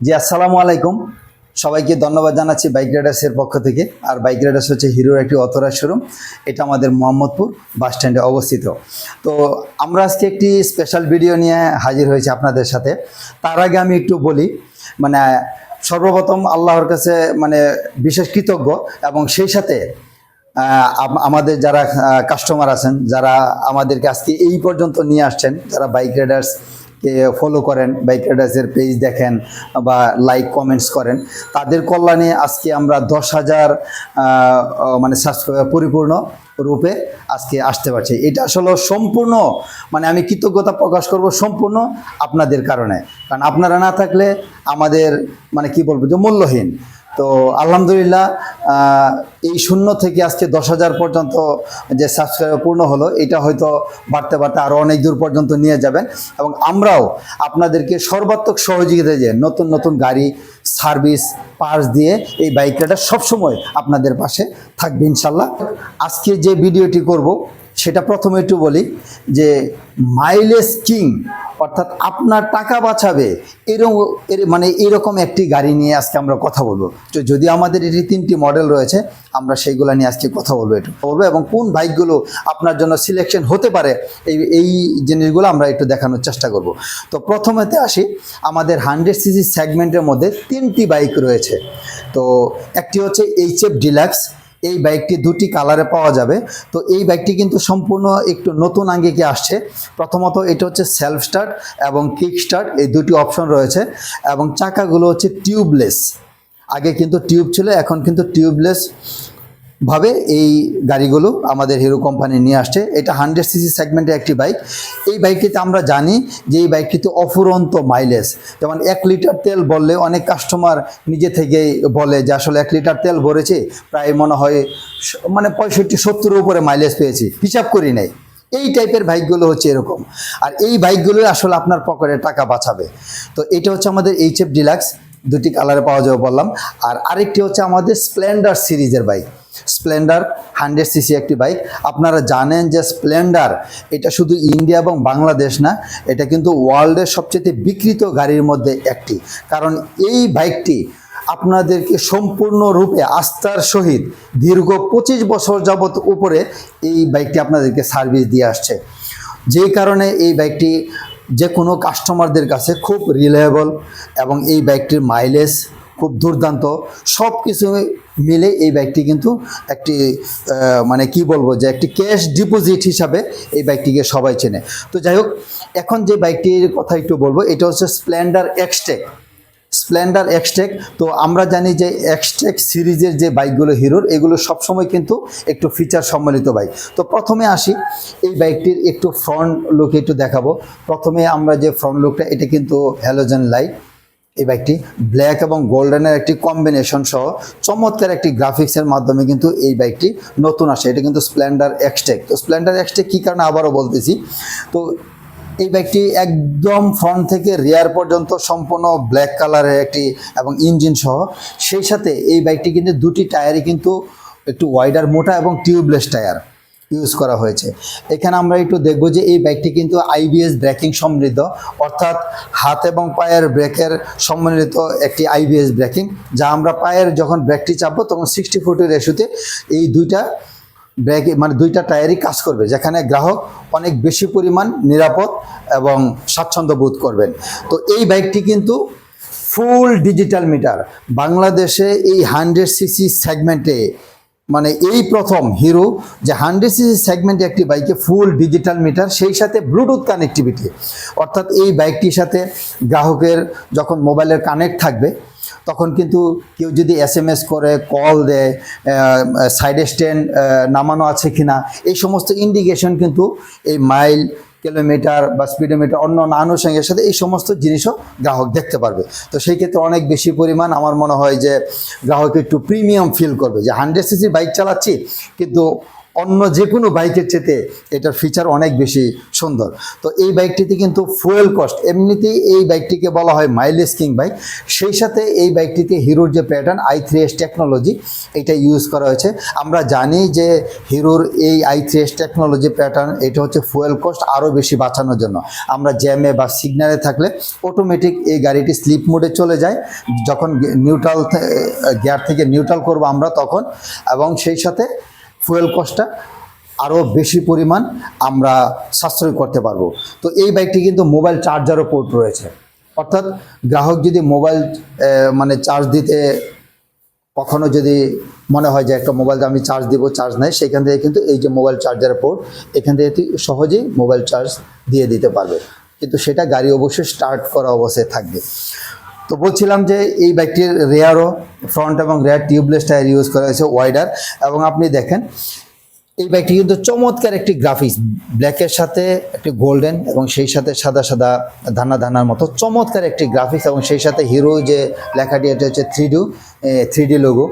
জি, আসসালামু আলাইকুম। সবাইকে ধন্যবাদ জানাচ্ছি বাইক রাইডার্সের পক্ষ থেকে। আর বাইক রাইডার্স হচ্ছে হিরোর একটি অথরাইজ শোরুম। এটা আমাদের মোহাম্মদপুর বাস স্ট্যান্ডে অবস্থিত। তো আমরা আজকে একটি স্পেশাল ভিডিও নিয়ে হাজির হয়েছি আপনাদের সাথে। তার আগে আমি একটু বলি মানে সর্বপ্রথম আল্লাহর কাছে মানে বিশেষ কৃতজ্ঞ এবং সেই সাথে আমাদের যারা কাস্টমার আছেন, যারা আমাদেরকে আজকে এই পর্যন্ত নিয়ে আসছেন, যারা বাইক রাইডার্স ফলো করেন বাইক পেজ দেখেন বা লাইক কমেন্টস করেন। তাদের কল্যাণে আজকে আমরা দশ হাজার মানে সাবস্ক্রাইবার পরিপূর্ণ রূপে আজকে আসতে পারছি। এটা আসলে সম্পূর্ণ মানে আমি কৃতজ্ঞতা প্রকাশ করব সম্পূর্ণ আপনাদের কারণে। কারণ আপনারা না থাকলে আমাদের মানে কি বলব, যে মূল্যহীন। তো আলহামদুলিল্লাহ এই শূন্য থেকে আজকে দশ হাজার পর্যন্ত যে সাবস্ক্রাইবার পূর্ণ হলো, এটা হয়তো বাড়তে বাড়তে আরও অনেক দূর পর্যন্ত নিয়ে যাবেন। এবং আমরাও আপনাদেরকে সর্বাত্মক সহযোগিতা যে নতুন নতুন গাড়ি সার্ভিস পার্স দিয়ে এই বাইক রাইডার সবসময় আপনাদের পাশে থাকবে ইনশাল্লাহ। আজকে যে ভিডিওটি করব সেটা প্রথমে একটু বলি যে মাইলেজ কিং, অর্থাৎ আপনার টাকা বাঁচাবে এরকম এর মানে এরকম একটি গাড়ি নিয়ে আজকে আমরা কথা বলব। তো যদি আমাদের এটি তিনটি মডেল রয়েছে, আমরা সেইগুলো নিয়ে আজকে কথা বলব, একটু বলব, এবং কোন বাইকগুলো আপনার জন্য সিলেকশন হতে পারে, এই এই জিনিসগুলো আমরা একটু দেখানোর চেষ্টা করব। তো প্রথমেতে আসি, আমাদের হান্ড্রেড সিসি সেগমেন্টের মধ্যে তিনটি বাইক রয়েছে। তো একটি হচ্ছে এইচ এফ ডিলাক্স এই বাইকটি দুটি কালারে পাওয়া যাবে। তো এই বাইকটি কিন্তু সম্পূর্ণ একটু নতুন আঙ্গিকে আসছে। প্রথমত এটা হচ্ছে সেলফ স্টার্ট এবং কিক স্টার্ট এই দুটি অপশন রয়েছে। এবং চাকাগুলো হচ্ছে টিউবলেস আগে কিন্তু টিউব ছিল, এখন কিন্তু টিউবলেস ভাবে এই গাড়িগুলো আমাদের হিরো কোম্পানি নিয়ে আসছে। এটা হান্ড্রেড সিসি সেগমেন্টের একটি বাইক এই বাইকটিতে আমরা জানি যে এই বাইকটিতে অফুরন্ত মাইলেজ যেমন এক লিটার তেল বললে অনেক কাস্টমার নিজে থেকেই বলে যে আসলে এক লিটার তেল ভরেছে, প্রায় মনে হয় মানে পঁয়ষট্টি, সত্তরের উপরে মাইলেজ পেয়েছি। হিসাব করি নাই। এই টাইপের বাইকগুলো হচ্ছে এরকম। আর এই বাইকগুলো আসলে আপনার পকেটে টাকা বাঁচাবে। তো এটা হচ্ছে আমাদের এইচ এফ ডিলাক্স দুটি কালারে পাওয়া যাবে বললাম। আর আরেকটি হচ্ছে আমাদের স্প্লেন্ডার সিরিজের বাইক স্প্লেন্ডার হান্ড্রেড সিসি একটি বাইক আপনারা জানেন যে স্প্লেন্ডার এটা শুধু ইন্ডিয়া এবং বাংলাদেশ না, এটা কিন্তু ওয়ার্ল্ডের সবচেয়ে বিকৃত গাড়ির মধ্যে একটি। কারণ এই বাইকটি আপনাদেরকে সম্পূর্ণরূপে আস্থার সহিত দীর্ঘ পঁচিশ বছর যাবত উপরে এই বাইকটি আপনাদেরকে সার্ভিস দিয়ে আসছে। যেই কারণে এই বাইকটি যে কোনো কাস্টমারদের কাছে খুব রিলায়েবল এবং এই বাইকটির মাইলেজ খুব দুর্দান্ত। সব কিছু মিলে এই বাইকটি কিন্তু একটি মানে কি বলব যে একটি ক্যাশ ডিপোজিট হিসাবে এই বাইকটিকে সবাই চেনে। তো যাই হোক, এখন যে বাইকটির কথা একটু বলব, এটা হচ্ছে স্প্লেন্ডার এক্সটেক স্প্লেন্ডার এক্সটেক তো আমরা জানি যে এক্সটেক সিরিজের যে বাইকগুলো হিরোর, এগুলো সবসময় কিন্তু একটু ফিচার সম্মিলিত বাইক তো প্রথমে আসি, এই বাইকটির একটু ফ্রন্ট লুক একটু দেখাবো। প্রথমে আমরা যে ফ্রন্ট লুকটা এটা কিন্তু হ্যালোজেন লাইট এই বাইকটি ব্ল্যাক এবং গোল্ডেনের একটি কম্বিনেশন সহ চমৎকার একটি গ্রাফিক্সের মাধ্যমে কিন্তু এই বাইকটি নতুন আসে। এটা কিন্তু স্প্লেন্ডার এক্সটেক তো স্প্লেন্ডার এক্সটেক কী কারণে আবারও বলতেছি? তো এই বাইকটি একদম ফ্রন্ট থেকে রিয়ার পর্যন্ত সম্পূর্ণ ব্ল্যাক কালারের একটি এবং ইঞ্জিন সহ। সেই সাথে এই বাইকটি কিন্তু দুটি টায়ারই কিন্তু একটু ওয়াইডার মোটা এবং টিউবলেস টায়ার ইউজ করা হয়েছে। এখানে আমরা একটু দেখব যে এই বাইকটি কিন্তু আইবিএস ব্রেকিং সমৃদ্ধ, অর্থাৎ হাত এবং পায়ের ব্রেকের সম্মিলিত একটি আইবিএস ব্রেকিং যা আমরা পায়ের যখন ব্রেকটি চাপবো তখন সিক্সটি ফোর্টি রেশুতে এই দুইটা ব্রেক মানে দুইটা টায়ারই কাজ করবে, যেখানে গ্রাহক অনেক বেশি পরিমাণ নিরাপদ এবং স্বাচ্ছন্দ্য বোধ করবেন। তো এই বাইকটি কিন্তু ফুল ডিজিটাল মিটার বাংলাদেশে এই হান্ড্রেড সিসি সেগমেন্টে মানে এই প্রথম হিরো যে হান্ড্রেড সিসি সেগমেন্টে একটি বাইকে ফুল ডিজিটাল মিটার, সেই সাথে ব্লুটুথ কানেক্টিভিটি। অর্থাৎ এই বাইকটির সাথে গ্রাহকের যখন মোবাইলের কানেক্ট থাকবে, তখন কিন্তু কেউ যদি এস এম এস করে, কল দেয় সাইড স্ট্যান্ড নামানো আছে কিনা, এই সমস্ত ইন্ডিকেশন কিন্তু এই মাইল কিলোমিটার বা স্পিডোমিটার অন্য অন্য আনুষঙ্গের সাথে এই সমস্ত জিনিসও গ্রাহক দেখতে পারবে। তো সেই ক্ষেত্রে অনেক বেশি পরিমাণ আমার মনে হয় যে গ্রাহক একটু প্রিমিয়াম ফিল করবে যে হান্ড্রেড সিসি বাইক চালাচ্ছি, কিন্তু অন্য যে কোনো বাইকের চেতে এটার ফিচার অনেক বেশি সুন্দর। তো এই বাইকটিতে কিন্তু ফুয়েল কস্ট এমনিতেই এই বাইকটিকে বলা হয় মাইলেজ কিং বাইক সেই সাথে এই বাইকটিতে হিরোর যে pattern I three S technology এটা ইউজ করা হয়েছে। আমরা জানি যে হিরোর এই I three S technology pattern এটা হচ্ছে ফুয়েল কস্ট আরও বেশি বাঁচানোর জন্য। আমরা জ্যামে বা সিগন্যালে থাকলে অটোমেটিক এই গাড়িটি স্লিপ মোডে চলে যায়। যখন নিউট্রাল গিয়ার থেকে নিউট্রাল করব আমরা তখন। এবং সেই সাথে ফুয়েল কস্টটা আরও বেশি পরিমাণ আমরা সাশ্রয় করতে পারব। তো এই বাইকটি কিন্তু মোবাইল চার্জারও পোর্ট রয়েছে। অর্থাৎ গ্রাহক যদি মোবাইল মানে চার্জ দিতে কখনো যদি মনে হয় যে একটা মোবাইল আমি চার্জ দিব চার্জ নেই, সেখান থেকে কিন্তু এই যে মোবাইল চার্জারের পোর্ট এখান থেকে সহজেই মোবাইল চার্জ দিয়ে দিতে পারবে। কিন্তু সেটা গাড়ি অবশ্যই স্টার্ট করা অবস্থায় থাকবে। তো বলছিলাম যে এই বাইকটির রেয়ারও ফ্রন্ট এবং রেয়ার টিউবলেস টায়ার ইউজ করা হয়েছে ওয়াইডার এবং আপনি দেখেন, এই বাইকটি কিন্তু চমৎকার একটি গ্রাফিক্স ব্ল্যাকের সাথে একটি গোল্ডেন এবং সেই সাথে সাদা সাদা ধানা ধানার মতো চমৎকার একটি গ্রাফিক্স এবং সেই সাথে হিরো যে লেখাটি এটা হচ্ছে three do three D logo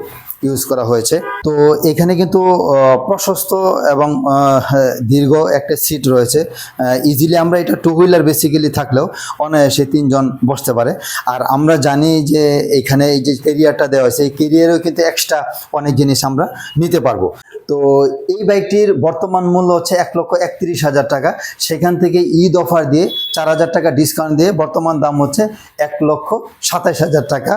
use করা হয়েছে। তো এখানে কিন্তু প্রশস্ত এবং দীর্ঘ একটা সিট রয়েছে। ইজিলি আমরা এটা টু হুইলার বেসিক্যালি থাকলেও অনায়াসে তিনজন বসতে পারে। আর আমরা জানি যে এখানে এই যে কেরিয়ারটা দেওয়া হয়েছে, এই কেরিয়ারেও কিন্তু এক্সট্রা অনেক জিনিস আমরা নিতে পারব। তো এই বাইকটির বর্তমান মূল্য হচ্ছে এক লক্ষ একত্রিশ হাজার টাকা। সেখান থেকে ঈদ অফার দিয়ে চার হাজার টাকা ডিসকাউন্ট দিয়ে বর্তমান দাম হচ্ছে এক লক্ষ সাতাশ হাজার টাকা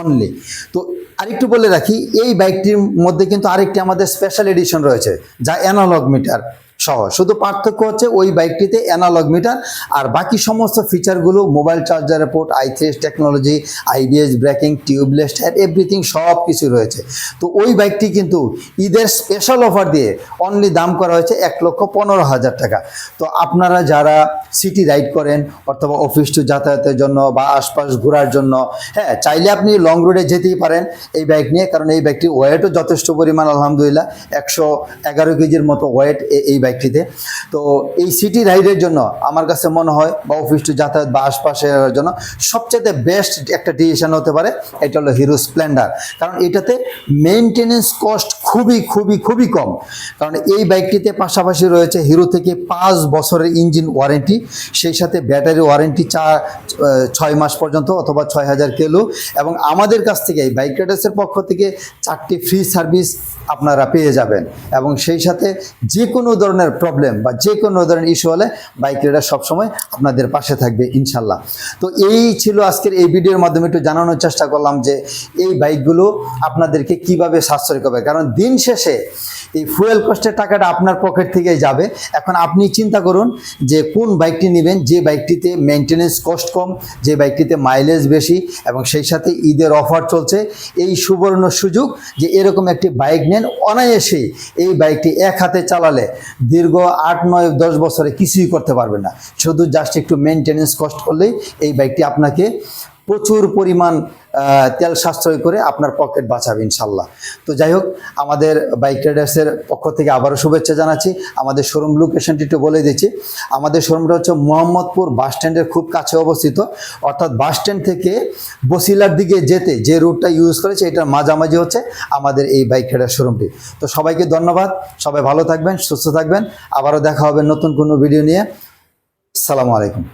অনলি তো আরেকটু বলে রাখি, এই বাইকটির মধ্যে কিন্তু আরেকটি আমাদের স্পেশাল এডিশন রয়েছে, যা অ্যানালগ মিটার সহ শুধু পার্থক্য হচ্ছে ওই বাইকটিতে অ্যানালগ মিটার আর বাকি সমস্ত ফিচারগুলো mobile charger port I three S technology IBS braking tubeless tyre everything সব কিছু রয়েছে। তো ওই বাইকটি কিন্তু ঈদের স্পেশাল অফার দিয়ে অনলি দাম করা হয়েছে এক লক্ষ পনেরো হাজার টাকা। তো আপনারা যারা সিটি রাইড করেন অথবা অফিস টু যাতায়াতের জন্য বা আশপাশ ঘোরার জন্য হ্যাঁ চাইলে আপনি লং রুটে যেতেই পারেন এই বাইক নিয়ে, কারণ এই বাইকটি ওয়েটও যথেষ্ট পরিমাণ, আলহামদুলিল্লাহ, একশো এগারো কেজির মতো ওয়েট এই বাইকটিতে তো এই সিটি রাইডের জন্য আমার কাছে মনে হয় বা অফিস টু যাতায়াত বা আশপাশের জন্য সবচেয়ে বেস্ট একটা ডিসিশন হতে পারে, এটা হলো হিরো স্প্লেন্ডার কারণ এটাতে মেনটেনেন্স কস্ট খুবই খুবই খুবই কম। কারণ এই বাইকটিতে পাশাপাশি রয়েছে হিরো থেকে পাঁচ বছরের ইঞ্জিন ওয়ারেন্টি, সেই সাথে ব্যাটারি ওয়ারেন্টি চার ছয় মাস পর্যন্ত অথবা ছয় হাজার কিলো। এবং আমাদের কাছ থেকে, এই বাইক রাইডার্সের পক্ষ থেকে চারটি ফ্রি সার্ভিস আপনারা পেয়ে যাবেন। এবং সেই সাথে যে কোনো ধরনের প্রবলেম বা যে কোনো ধরনের ইস্যু হলে বাইক রাইডার সবসময় আপনাদের পাশে থাকবে, ইনশাল্লাহ। তো এই ছিল আজকের এই ভিডিওর মাধ্যমে একটু জানানোর চেষ্টা করলাম যে এই বাইকগুলো আপনাদেরকে কীভাবে সাশ্রয় করবে। কারণ দিন শেষে এই ফুয়েল কস্টের টাকাটা আপনার পকেট থেকেই যাবে। এখন আপনি চিন্তা করুন যে কোন বাইকটি নেবেন, যে বাইকটিতে মেনটেনেন্স কস্ট কম, যে বাইকটিতে মাইলেজ বেশি এবং সেই সাথে ঈদের অফার চলছে। এই সুবর্ণ সুযোগ যে এরকম একটি বাইক নেন অনায়াসেই এই বাইকটি এক হাতে চালালে দীর্ঘ আট, নয়, দশ বছরে কিছুই করতে পারবে না। শুধু জাস্ট একটু মেনটেনেন্স কস্ট করলেই এই বাইকটি আপনাকে প্রচুর পরিমাণ তেল সাশ্রয় করে আপনার পকেট বাঁচাবে ইনশাল্লাহ। তো যাই হোক, আমাদের বাইক রাইডার্সের পক্ষ থেকে আবারও শুভেচ্ছা জানাচ্ছি। আমাদের শোরুম লোকেশনটি একটু বলে দিচ্ছি। আমাদের শোরুমটা হচ্ছে মোহাম্মদপুর বাস স্ট্যান্ডের খুব কাছে অবস্থিত। অর্থাৎ বাস স্ট্যান্ড থেকে বসিলার দিকে যেতে যে রুটটা ইউজ করেছে, এটার মাঝামাঝি হচ্ছে আমাদের এই বাইক রাইডার শোরুমটি তো সবাইকে ধন্যবাদ। সবাই ভালো থাকবেন, সুস্থ থাকবেন। আবারও দেখা হবে নতুন কোনো ভিডিও নিয়ে। সালামু আলাইকুম।